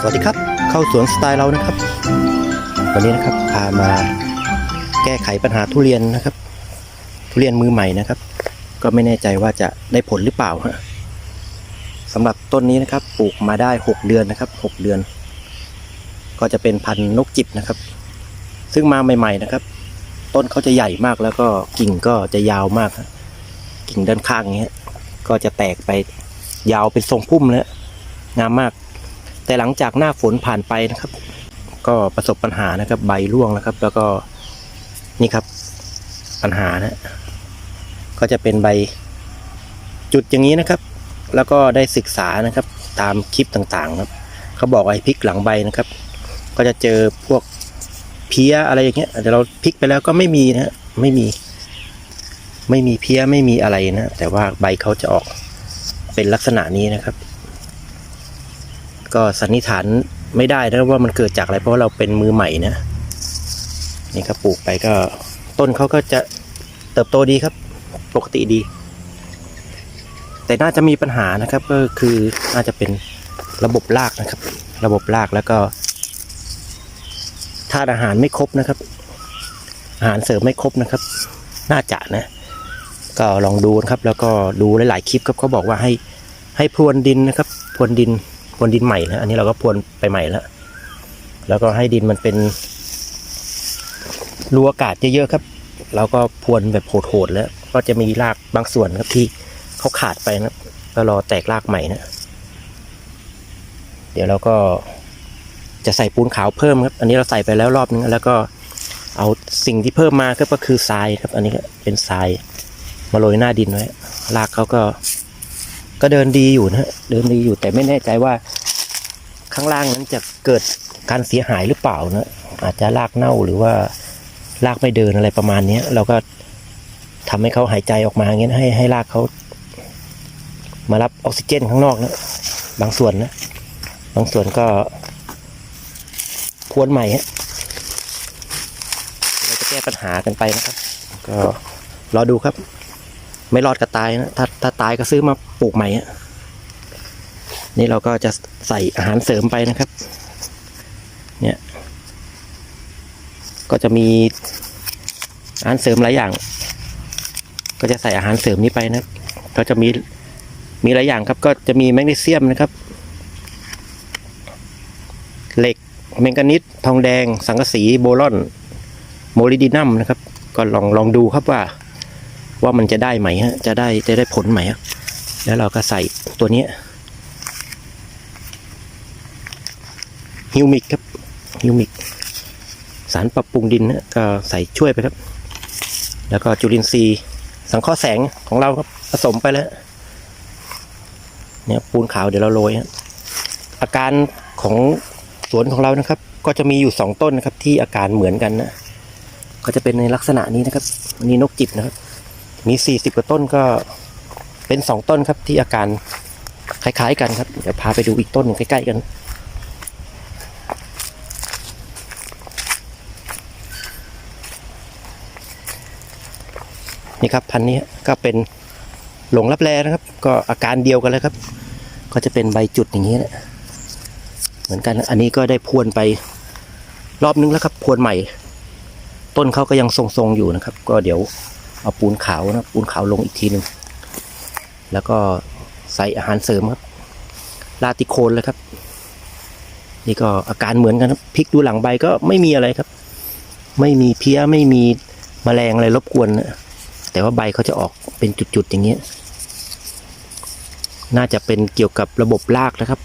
สวัสดีครับ เข้าสวนสไตล์เรานะครับ วันนี้นะครับพามาแก้ไขปัญหาทุเรียนนะครับ ทุเรียนมือใหม่นะครับ ก็ไม่แน่ใจว่าจะได้ผลหรือเปล่าฮะสำหรับต้นนี้นะครับ ปลูกมาได้ 6 เดือนนะครับ 6 เดือน ก็จะเป็นพันธุ์นกจิบนะครับ ซึ่งมาใหม่ ๆนะครับ ต้นเขาจะใหญ่มากแล้วก็กิ่งก็จะยาวมากกิ่งด้านข้างอย่างเงี้ยก็จะแตกไปยาวเป็นทรงพุ่มแล้วงามมาก แต่หลังจากหน้าฝนผ่านไปนะครับ ก็ประสบปัญหานะครับ ใบร่วงนะครับ แล้วก็นี่ครับปัญหานะ ก็จะเป็นใบจุดอย่างนี้นะครับ แล้วก็ได้ศึกษานะครับ ตามคลิปต่างๆครับเขาบอกว่าให้พลิกหลังใบนะครับ ก็จะเจอพวกเพี้ยอะไรอย่างเงี้ยแต่เราพลิกไปแล้วก็ไม่มีนะฮะไม่มี ไม่มีเพี้ยไม่มีอะไรนะแต่ว่าใบเขาจะออกเป็นลักษณะนี้นะครับ ก็สันนิษฐานไม่ได้นะว่ามันเกิดจากอะไรเพราะาเราเป็นมือใหม่นะนี่ครับปลูกไปก็ต้นเขาก็จะเติบโตดีครับ ปกติดี แต่น่าจะมีปัญหานะครับ ก็คือน่าจะเป็นระบบรากนะครับ ระบบรากแล้วก็ธาตุอาหารไม่ครบนะครับ อาหารเสริมไม่ครบนะครับ น่าจะนะ ก็ลองดูนะครับ แล้วก็ดูหลายๆคลิปครับเขาบอกว่าให้ให้พรวนดินนะครับ พรวนดิน พรวนดินใหม่นะอันนี้เราก็พรวนไปใหม่แล้วแล้วก็ให้ดินมันเป็นรูอากาศเยอะๆครับ เราก็พรวนแบบโหดๆแล้ว ก็จะมีรากบางส่วนครับที่เขาขาดไปนะก็รอแตกรากใหม่นะเดี๋ยวเราก็จะใส่ปูนขาวเพิ่มครับ อันนี้เราใส่ไปแล้วรอบนึงแล้วก็เอาสิ่งที่เพิ่มมาครับก็คือทรายครับ อันนี้ก็เป็นทรายมาโรยหน้าดินไว้รากเขาก็ ก็เดินดีอยู่นะ เดินดีอยู่แต่ไม่แน่ใจว่า ข้างล่างนั้นจะเกิดการเสียหายหรือเปล่านะ อาจจะรากเน่าหรือว่ารากไม่เดินอะไรประมาณเนี้ยเราก็ทำให้เขาหายใจออกมาเงี้ยให้ให้รากเขามารับออกซิเจนข้างนอกนะ บางส่วนนะ บางส่วนก็พวนใหม่ฮะเราจะแก้ปัญหากันไปนะครับ ก็รอดูครับ ไม่รอดก็ตายนะถ้าถ้าตายก็ซื้อมาปลูกใหม่อะนี่เราก็จะใส่อาหารเสริมไปนะครับ เนี่ย ก็จะมีอาหารเสริมหลายอย่าง ก็จะใส่อาหารเสริมนี้ไปนะก็จะมีมีหลายอย่างครับ ก็จะมีแมกนีเซียมนะครับ เหล็กแมงกานิสทองแดง สังกะสีโบรอน โมลิดินัมนะครับ ก็ลองลองดูครับว่า ว่ามันจะได้ไหมฮะ จะได้จะได้ผลไหมแล้วเราก็ใส่ตัวนี้ฮิวมิกครับฮิวมิกสารปรับปรุงดินนะก็ใส่ช่วยไปครับ แล้วก็จุลินทรีย์สังเคราะห์แสงของเราครับผสมไปแล้ว เนี่ยปูนขาวเดี๋ยวเราโรยฮะอาการของสวนของเรานะครับ ก็จะมีอยู่สองต้นนะครับ ที่อาการเหมือนกันนะก็จะเป็นในลักษณะนี้นะครับอันนี้นกจิบนะครับ มีสี่สิบกว่าต้นก็เป็นสองต้นครับที่อาการคล้าย ๆ กันครับ เดี๋ยวพาไปดูอีกต้นหนึ่งใกล้ ๆ กัน นี่ครับพันนี้ก็เป็นหลงรับแรนะครับ ก็อาการเดียวกันเลยครับ ก็จะเป็นใบจุดอย่างนี้นะเหมือนกันอันนี้ก็ได้พรวนไปรอบนึงแล้วครับพรวนใหม่ ต้นเขาก็ยังทรงๆอยู่นะครับ ก็เดี๋ยว เอาปูนขาวนะปูนขาวลงอีกทีหนึ่งแล้วก็ใส่อาหารเสริมครับลาติโคนเลยครับ นี่ก็อาการเหมือนกันครับพลิกดูหลังใบก็ไม่มีอะไรครับ ไม่มีเพี้ยไม่มีแมลงอะไรรบกวนนะแต่ว่าใบเขาจะออกเป็นจุดๆอย่างเงี้ยน่าจะเป็นเกี่ยวกับระบบรากนะครับ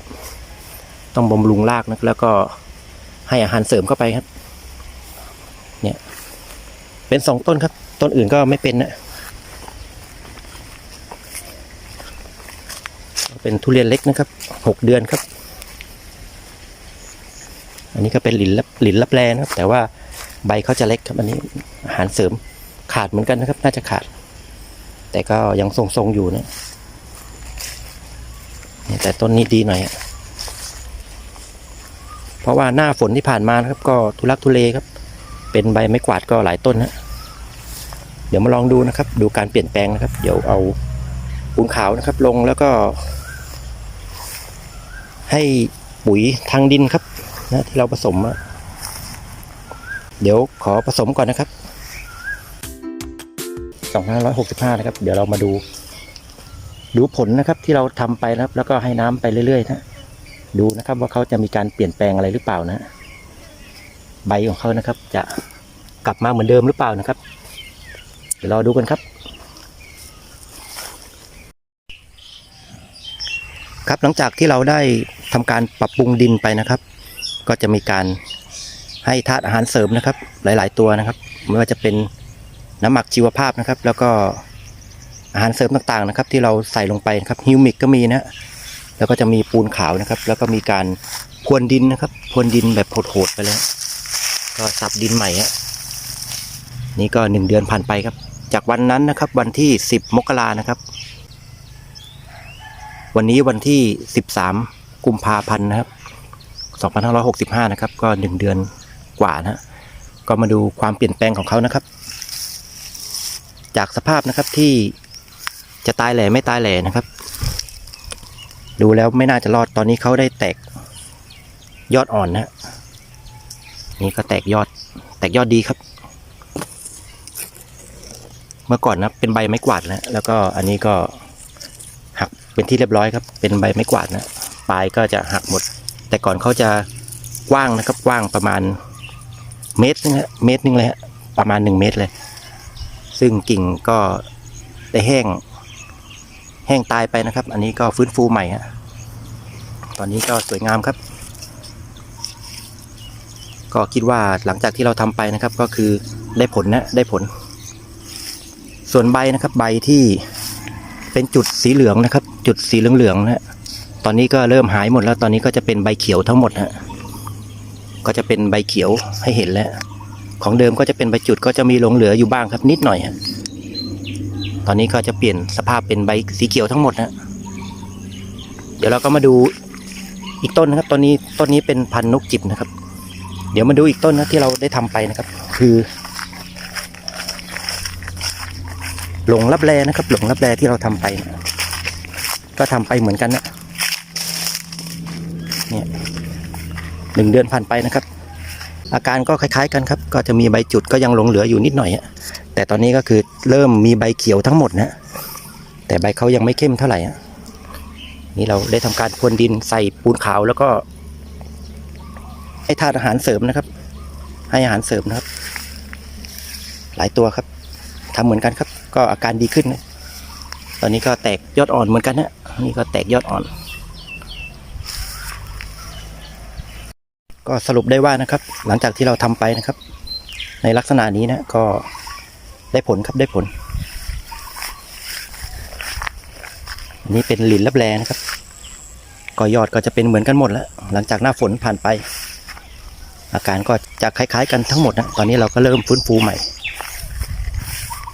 ต้องบำรุงรากนะแล้วก็ให้อาหารเสริมเข้าไปครับ เนี่ย เป็นสองต้นครับ ต้นอื่นก็ไม่เป็นนะเป็นทุเรียนเล็กนะครับหกเดือนครับ อันนี้ก็เป็นหลินลับหลินลับแลนะครับ แต่ว่าใบเขาจะเล็กครับ อันนี้อาหารเสริมขาดเหมือนกันนะครับ น่าจะขาด แต่ก็ยังทรงๆอยู่นะแต่ต้นนี้ดีหน่อยอะเพราะว่าหน้าฝนที่ผ่านมานะครับ ก็ทุลักทุเลครับ เป็นใบไม้กวาดก็หลายต้นนะ ดี๋ยวมาลองดูนะครับ ดูการเปลี่ยนแปลงนะครับ เดี๋ยวเอาปูนขาวนะครับ ลงแล้วก็ ให้ปุ๋ยทางดินครับนะที่เราผสมอะเดี๋ยวขอผสมก่อนนะครับ2565นะครับ เดี๋ยวเรามาดู ดูผลนะครับที่เราทำไปนะครับ แล้วก็ให้น้ำไปเรื่อยๆนะดูนะครับว่าเขาจะมีการเปลี่ยนแปลงอะไรหรือเปล่านะ ใบของเขานะครับ จะกลับมาเหมือนเดิมหรือเปล่านะครับ ดี๋ยวรอดูกันครับ ครับหลังจากที่เราได้ทำการปรับปรุงดินไปนะครับ ก็จะมีการให้ธาตุอาหารเสริมนะครับ หลาย ๆ ตัวนะครับ ไม่ว่าจะเป็นน้ำหมักชีวภาพนะครับ แล้วก็อาหารเสริมต่างๆนะครับ ที่เราใส่ลงไปนะครับฮิวมิกก็มีนะแล้วก็จะมีปูนขาวนะครับ แล้วก็มีการพรวนดินนะครับพรวนดินแบบโหดๆไปเลยก็สับดินใหม่ฮะนี่ก็หนึ่งเดือนผ่านไปครับ จากวันนั้นนะครับ วันที่สิบมกรานะครับ วันนี้วันที่ 13 กุมภาพันธ์นะครับ 2565 นะครับ ก็ 1 เดือนกว่านะก็มาดูความเปลี่ยนแปลงของเขานะครับ จากสภาพนะครับที่จะตายแหล่ไม่ตายแหล่นะครับ ดูแล้วไม่น่าจะรอดตอนนี้เขาได้แตกยอดอ่อนนะนี่ก็แตกยอดแตกยอดดีครับ เมื่อก่อนนะเป็นใบไม้กวาดแล้วแล้วก็อันนี้ก็หักเป็นที่เรียบร้อยครับ เป็นใบไม้กวาดนะปลายก็จะหักหมด แต่ก่อนเขาจะกว้างนะครับกว้างประมาณเมตรนึงฮะเมตรนึงเลยฮะประมาณหนึ่งเมตรเลย ซึ่งกิ่งก็ได้แห้ง แห้งตายไปนะครับ อันนี้ก็ฟื้นฟูใหม่ฮะตอนนี้ก็สวยงามครับ ก็คิดว่าหลังจากที่เราทำไปนะครับ ก็คือได้ผลนะได้ผล ส่วนใบนะครับ ใบที่เป็นจุดสีเหลืองนะครับ จุดสีเหลืองๆนะฮะตอนนี้ก็เริ่มหายหมดแล้วตอนนี้ก็จะเป็นใบเขียวทั้งหมดฮะก็จะเป็นใบเขียวให้เห็นแล้ว ของเดิมก็จะเป็นใบจุดก็จะมีหลงเหลืออยู่บ้างครับ นิดหน่อยฮะตอนนี้ก็จะเปลี่ยนสภาพเป็นใบสีเขียวทั้งหมดฮะเดี๋ยวเราก็มาดูอีกต้นนะครับต้นนี้ต้นนี้เป็นพันนกจิบนะครับ เดี๋ยวมาดูอีกต้นนะที่เราได้ทำไปนะครับ คือ หลงรับแลนะครับ หลงรับแลที่เราทำไป ก็ทำไปเหมือนกันนะเนี่ยหนึ่งเดือนผ่านไปนะครับ อาการก็คล้าย ๆ กันครับ ก็จะมีใบจุดก็ยังหลงเหลืออยู่นิดหน่อยอะแต่ตอนนี้ก็คือเริ่มมีใบเขียวทั้งหมดนะแต่ใบเขายังไม่เข้มเท่าไหร่นี่เราได้ทำการพรวนดินใส่ปูนขาวแล้วก็ ให้ธาตุอาหารเสริมนะครับ ให้อาหารเสริมนะครับ หลายตัวครับทำเหมือนกันครับ ก็อาการดีขึ้นนะตอนนี้ก็แตกยอดอ่อนเหมือนกันนะนี่ก็แตกยอดอ่อน ก็สรุปได้ว่านะครับ หลังจากที่เราทำไปนะครับ ในลักษณะนี้นะก็ได้ผลครับได้ผลอันนี้เป็นหลินลับแลนะครับก็ยอดก็จะเป็นเหมือนกันหมดแล้ว หลังจากหน้าฝนผ่านไป อาการก็จะคล้ายๆกันทั้งหมดนะตอนนี้เราก็เริ่มฟื้นฟูใหม่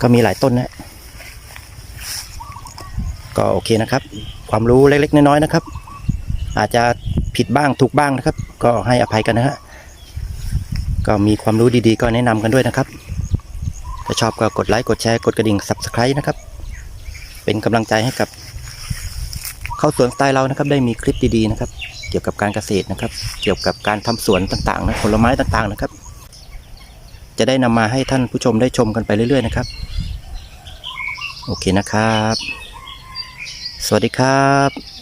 ก็มีหลายต้นนะก็โอเคนะครับ ความรู้เล็กๆน้อยๆนะครับ อาจจะผิดบ้างถูกบ้างนะครับ ก็ให้อภัยกันนะฮะก็มีความรู้ดีๆ ก็แนะนำกันด้วยนะครับ ถ้าชอบก็กดไลค์กดแชร์กดกระดิ่ง subscribe นะครับ เป็นกำลังใจให้กับ เข้าสวนสไตล์เรานะครับ ได้มีคลิปดีๆนะครับ เกี่ยวกับการเกษตรนะครับ เกี่ยวกับการทำสวนต่างๆนะผลไม้ต่างๆนะครับ จะได้นำมาให้ท่านผู้ชมได้ชมกันไปเรื่อยๆนะครับ โอเคนะครับ สวัสดีครับ